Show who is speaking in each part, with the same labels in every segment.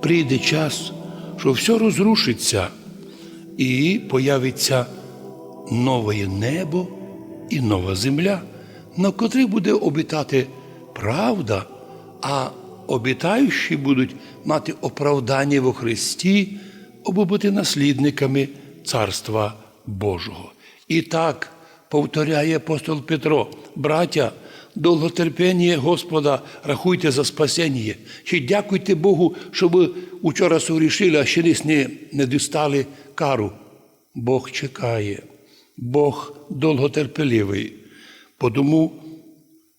Speaker 1: прийде час, що все розрушиться і появиться нове небо і нова земля, на котрій буде обітати правда, а обітаючі будуть мати оправдання во Христі, або бути наслідниками Царства Божого. І так повторяє апостол Петро, браття, довготерпіння Господа рахуйте за спасіння. Чи дякуйте Богу, що ви учора согрішили, а ще десь не, не дістали кару. Бог чекає, Бог довготерпеливий. Тому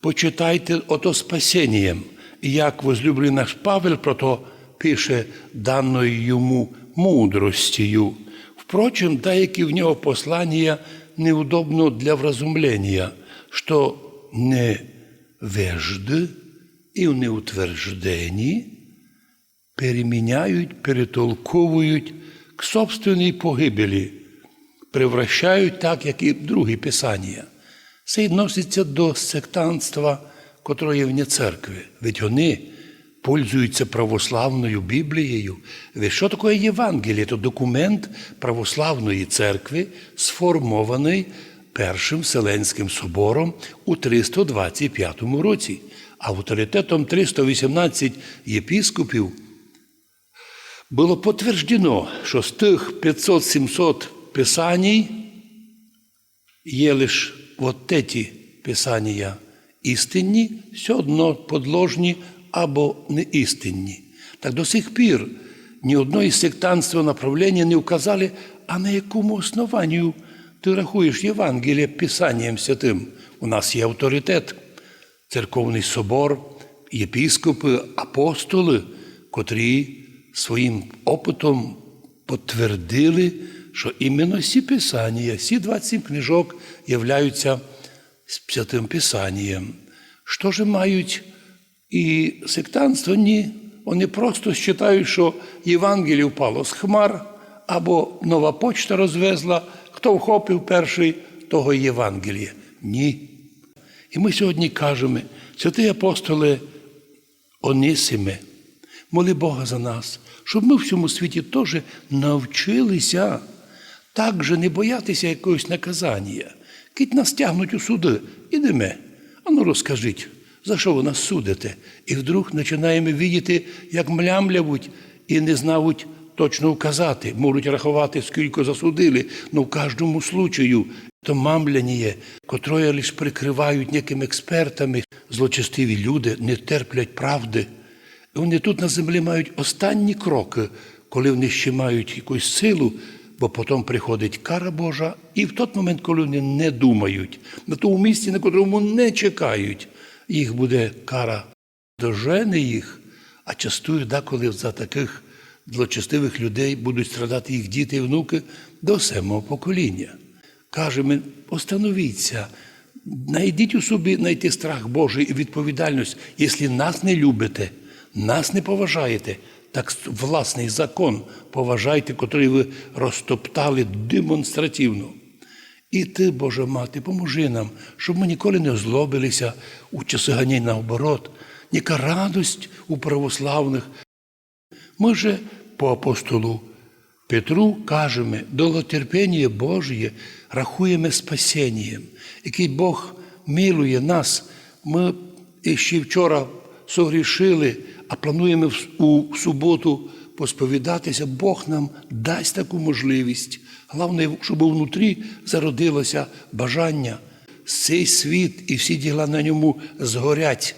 Speaker 1: почитайте ото спасінням, як возлюблений наш Павел про то пише даною йому мудростю. Впрочем, деякі в нього послання неудобно для вразумлення, що не вежди і в неутвержденні переміняють, перетолковують к собственній погибелі, превращають так, як і другі писання. Це відноситься до сектантства, котре є вне церкви. Ведь вони пользуються православною Біблією. Ви що таке Євангеліє? Це документ православної церкви, сформований Першим Вселенським собором у 325 році. Авторитетом 318 єпіскопів було потверджено, що з тих 500-700 писаній є лише от ті писання істинні, все одно подложні або неістинні. Так до сих пір ні одно із сектантства направлення не вказали, а на якому основанню ти рахуєш Євангеліє Писанням святим. У нас є авторитет, церковний собор, єпіскопи, апостоли, котрі своїм опитом підтвердили, що іменно всі писання, всі 27 книжок являються святим Писанням. Що ж мають і сектантство? Ні. Вони просто вважають, що Євангеліє впало з хмар, або нова почта розвезла, хто вхопив перший, того Євангеліє. Ні. І ми сьогодні кажемо, святий апостоле Онисиме, моли Бога за нас, щоб ми в цьому світі теж навчилися так же не боятися якогось наказання. Кить нас тягнуть у суди, ідеме. А ну розкажіть, за що ви нас судите? І вдруг починаємо видіти, як млямлявуть і не знають точно вказати, можуть рахувати, скільки засудили, але в кожному случаю. То мамляння, котроє лише прикривають некими експертами, злочестиві люди не терплять правди. Вони тут на землі мають останні кроки, коли вони ще мають якусь силу, бо потім приходить кара Божа, і в той момент, коли вони не думають, на тому місці, на котрому не чекають, їх буде кара дожене їх, а частую, деколи за таких злочестивих людей будуть страдати їх діти і внуки до семого покоління. Кажемо, остановіться, знайдіть у собі знайти страх Божий і відповідальність, якщо нас не любите, нас не поважаєте, так власний закон поважайте, котрий ви розтоптали демонстративно. І ти, Божа мати, поможи нам, щоб ми ніколи не озлобилися у часи ганянь наоборот, ніяка радость у православних. Ми же по апостолу Петру кажемо, довготерпіння Божє рахуємо спасінням, який Бог милує нас. Ми ще вчора согрішили, а плануємо у суботу посповідатися, Бог нам дасть таку можливість. Головне, щоб внутрі зародилося бажання. Цей світ і всі діла на ньому згорять.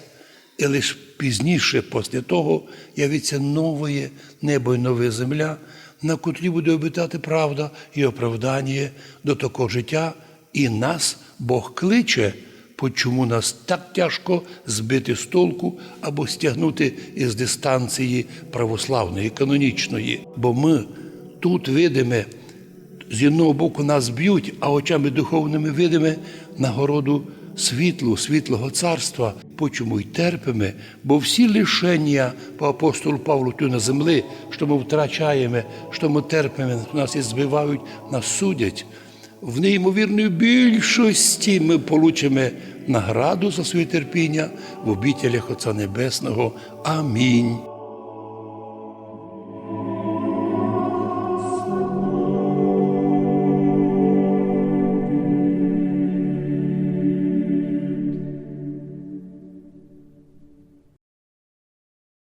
Speaker 1: І лише пізніше, після того, явиться нове небо і нова земля, на котрі буде обітати правда і оправдання до такого життя, і нас Бог кличе, почому нас так тяжко збити з толку або стягнути із дистанції православної, канонічної. Бо ми тут видимо, з одного боку нас б'ють, а очами духовними видимо нагороду світлу, світлого царства, почому й терпимо, бо всі лишення по апостолу Павлу тут на землі, що ми втрачаємо, що ми терпимо, нас і збивають, нас судять. В неймовірній більшості ми получимо награду за своє терпіння в обітелях Отця Небесного. Амінь.